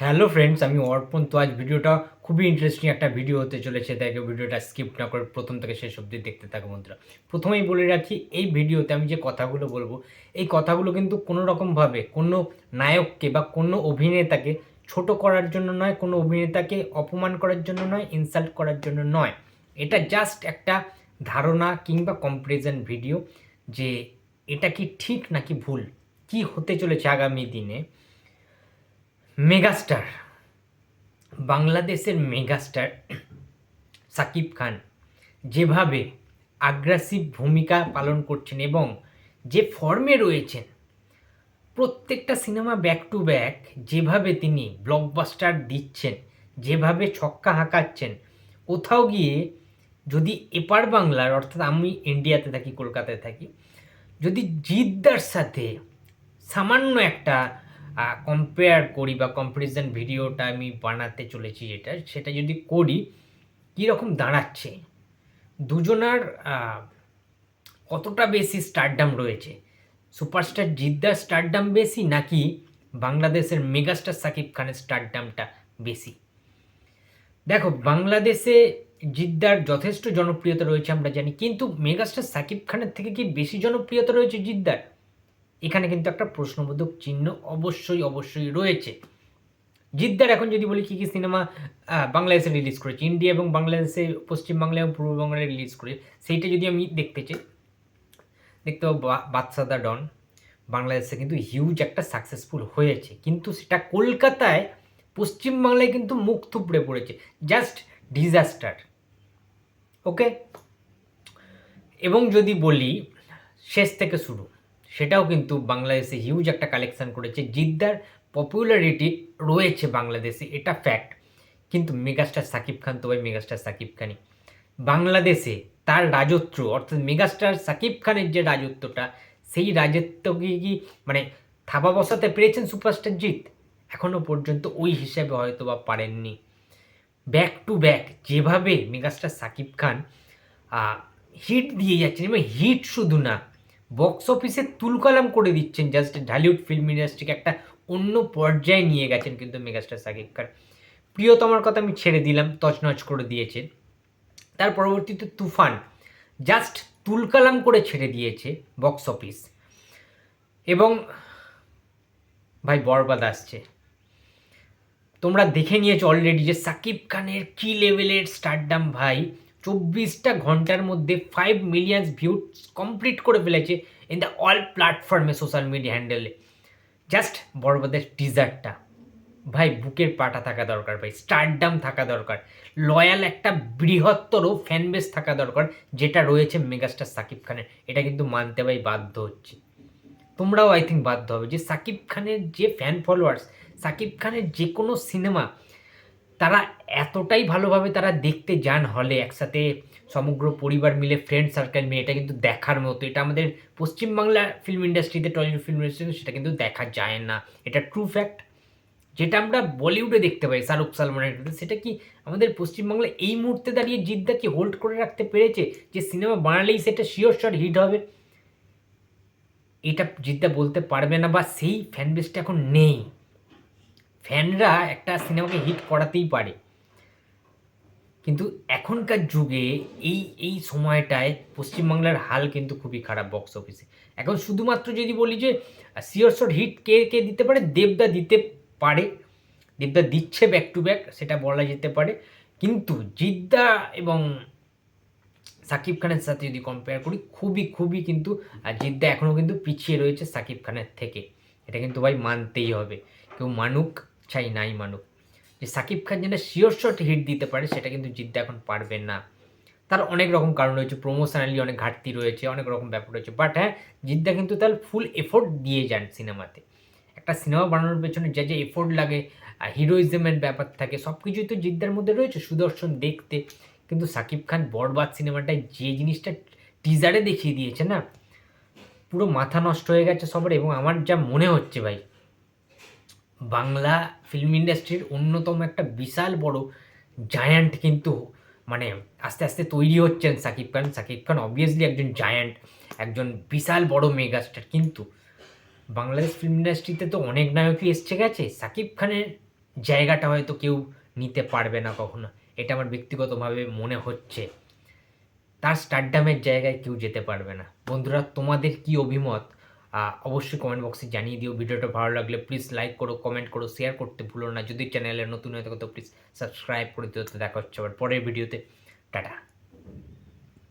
Hello friends, আমি অর্পণ। তো আজ ভিডিওটা খুবই ইন্টারেস্টিং একটা ভিডিও হতে চলেছে, তাই ভিডিওটা স্কিপ না করে প্রথম থেকে শেষ অবধি দেখতে থাকো বন্ধুরা। প্রথমেই বলে রাখি, এই ভিডিওতে আমি যে কথাগুলো বলব, এই কথাগুলো কিন্তু কোনো রকমভাবে কোনো নায়ককে বা কোনো অভিনেতাকে ছোট করার জন্য নয়, কোনো অভিনেতাকে অপমান করার জন্য নয় ইনসাল্ট করার জন্য নয়। এটা জাস্ট একটা ধারণা কিংবা কম্পারিজন ভিডিও যে এটা কি ঠিক নাকি ভুল, কি হতে চলেছে আগামী দিনে। মেগাস্টার, বাংলাদেশের মেগাস্টার সাকিব খান যেভাবে আগ্রাসিভ ভূমিকা পালন করছেন এবং যে ফর্মে রয়েছেন, প্রত্যেকটা সিনেমা ব্যাক টু ব্যাক যেভাবে তিনি ব্লকবাস্টার দিচ্ছেন, যেভাবে ছক্কা হাঁকাচ্ছেন, কোথাও গিয়ে যদি এপার বাংলার, অর্থাৎ আমি ইন্ডিয়াতে থাকি, কলকাতায় থাকি, যদি জিদ্দার সাথে সামান্য একটা কম্পেয়ার করি বা কম্পারিজন ভিডিওটা আমি বানাতে চলেছি যেটা, সেটা যদি করি, কীরকম দাঁড়াচ্ছে? দুজনার কতটা বেশি স্টারডাম রয়েছে? সুপারস্টার জিদ্দার স্টারডাম বেশি নাকি বাংলাদেশের মেগাস্টার সাকিব খানের স্টারডামটা বেশি? দেখো, বাংলাদেশে জিদ্দার যথেষ্ট জনপ্রিয়তা রয়েছে আমরা জানি, কিন্তু মেগাস্টার সাকিব খানের থেকে কি বেশি জনপ্রিয়তা রয়েছে জিদ্দার? এখানে কিন্তু একটা প্রশ্নবোধক চিহ্ন অবশ্যই অবশ্যই রয়েছে। জিদ্দার এখন যদি বলি কী কী সিনেমা বাংলাদেশে রিলিজ করেছে, ইন্ডিয়া এবং বাংলাদেশে পশ্চিমবাংলা এবং পূর্ববাংলায় রিলিজ করে সেইটা যদি আমি দেখতে চাই, দেখতে পাবো বাদশাদা ডন। বাংলাদেশে কিন্তু হিউজ একটা সাকসেসফুল হয়েছে। কিন্তু সেটা কলকাতায় পশ্চিমবাংলায় কিন্তু মুখ থুপড়ে পড়েছে। জাস্ট ডিজাস্টার ওকে এবং যদি বলি, শেষ থেকে শুরু। সেটাও কিন্তু বাংলাদেশে হিউজ একটা কালেকশন করেছে। জিদ্দার পপুলারিটি রয়েছে বাংলাদেশে, এটা ফ্যাক্ট কিন্তু মেগাস্টার সাকিব খান তো ভাই মেগাস্টার সাকিব খানই। বাংলাদেশে তার রাজত্ব, অর্থাৎ মেগাস্টার সাকিব খানের যে রাজত্বটা, সেই রাজত্বকে কি মানে থাবা বসাতে পেরেছেন সুপারস্টার জিৎ? এখনও পর্যন্ত ওই হিসাবে হয়তো বা পারেননি। ব্যাক টু ব্যাক যেভাবে মেগাস্টার সাকিব খান হিট দিয়ে যাচ্ছেন এবং হিট শুধু না বক্স অফিসে তুলকালাম করে দিচ্ছেন জাস্ট ঢালিউড ফিল্ম ইন্ডাস্ট্রিকে একটা অন্য পর্যায়ে নিয়ে গেছেন কিন্তু মেগাস্টার সাকিব খান। প্রিয়তমার কথা আমি ছেড়ে দিলাম, তছনছ করে দিয়েছে তার পরবর্তীতে তুফান জাস্ট তুলকালাম করে ছেড়ে দিয়েছে বক্স অফিস এবং, ভাই, বরবাদ আসছে। তোমরা দেখে নিয়েছো অলরেডি যে সাকিব খানের কি লেভেলের স্টারডাম ভাই? চব্বিশটা ঘণ্টার মধ্যে ফাইভ মিলিয়ন ভিউ কমপ্লিট করে ফেলেছে ইন দ্য অল প্ল্যাটফর্মে সোশ্যাল মিডিয়া হ্যান্ডেলে জাস্ট বড়বাদের টিজারটা ভাই, বুকের পাটা থাকা দরকার ভাই স্টারডাম থাকা দরকার লয়াল একটা বৃহত্তর ফ্যান বেস থাকা দরকার, যেটা রয়েছে মেগাস্টার সাকিব খানের। এটা কিন্তু মানতে ভাই বাধ্য হচ্ছে। তোমরাও আই থিঙ্ক বাধ্য হবে যে সাকিব খানের যে ফ্যান ফলোয়ার্স সাকিব খানের যে কোনো সিনেমা তারা এতটাই ভালোভাবে তারা দেখতে যান হলে একসাথে সমগ্র পরিবার মিলে ফ্রেন্ড সার্কেল মিলে, এটা কিন্তু দেখার মতো। এটা আমাদের পশ্চিমবাংলা ফিল্ম ইন্ডাস্ট্রিতে টলিউড ফিল্ম ইন্ডাস্ট্রিতে সেটা কিন্তু দেখা যায় না। এটা ট্রু ফ্যাক্ট যেটা আমরা বলিউডে দেখতে পাই, শাহরুখ সালমানের ক্ষেত্রে, সেটা কি আমাদের পশ্চিমবাংলায় এই মুহূর্তে দাঁড়িয়ে জিদ্দা কি হোল্ড করে রাখতে পেরেছে যে সিনেমা বানালেই সেটা শিওর শট হিট হবে? এটা জিদ্দা বলতে পারবে না বা সেই ফ্যানবেসটা এখন নেই। ফ্যানরা একটা সিনেমাকে হিট করাতেই পারে। কিন্তু এখনকার যুগে এই এই সময়টায় পশ্চিমবাংলার হাল কিন্তু খুবই খারাপ বক্স অফিসে এখন শুধুমাত্র যদি বলি যে সিওর হিট কে কে দিতে পারে? দেবদা দিতে পারে। দেবদা দিচ্ছে ব্যাক টু ব্যাক সেটা বলা যেতে পারে। কিন্তু জিদ্দা এবং সাকিব খানের সাথে যদি কম্পেয়ার করি, খুবই খুবই কিন্তু জিদ্দা এখনও কিন্তু পিছিয়ে রয়েছে সাকিব খানের থেকে। এটা কিন্তু ভাই মানতেই হবে। কেউ মানুক চাই নাই মানুক। যে সাকিব খান যেন শিওর শট হিট দিতে পারে, সেটা কিন্তু জিদ্দা এখন পারবে না। তার অনেক রকম কারণ রয়েছে প্রমোশনালি অনেক ঘাটতি রয়েছে, অনেক রকম ব্যাপার রয়েছে। বাট হ্যাঁ জিদ্দা কিন্তু তার ফুল এফোর্ট দিয়ে যান সিনেমাতে একটা সিনেমা বানানোর পেছনে যা যে এফোর্ট লাগে হিরোইজমের ব্যাপার থাকে সব কিছুই তো জিদ্দার মধ্যে রয়েছে, সুদর্শন দেখতে। কিন্তু সাকিব খান বরবাদ সিনেমাটায় যে জিনিসটা টিজারে দেখিয়ে দিয়েছে না, পুরো মাথা নষ্ট হয়ে গেছে সবার এবং আমার যা মনে হচ্ছে ভাই বাংলা ফিল্ম ইন্ডাস্ট্রির অন্যতম একটা বিশাল বড় জায়ান্ট কিন্তু মানে আস্তে আস্তে তৈরি হচ্ছেন সাকিব খান। সাকিব খান অবভিয়াসলি একজন জায়ান্ট একজন বিশাল বড় মেগাস্টার কিন্তু বাংলাদেশ ফিল্ম ইন্ডাস্ট্রিতে তো অনেক নায়কই এসছে গেছে সাকিব খানের জায়গাটা হয়তো কেউ নিতে পারবে না কখনো, এটা আমার ব্যক্তিগতভাবে মনে হচ্ছে। তার স্টারডামের জায়গায় কেউ যেতে পারবে না। বন্ধুরা, তোমাদের কি অভিমত? অবশ্যই কমেন্ট বক্সে জানিয়ে দিও। ভিডিওটা ভালো লাগলে প্লিজ লাইক করো কমেন্ট করো শেয়ার করতে ভুলো না। যদি চ্যানেলে নতুন হয়ে থাকো তো প্লিজ সাবস্ক্রাইব করে দিও। তো দেখা হচ্ছে আবার পরের ভিডিওতে টাটা।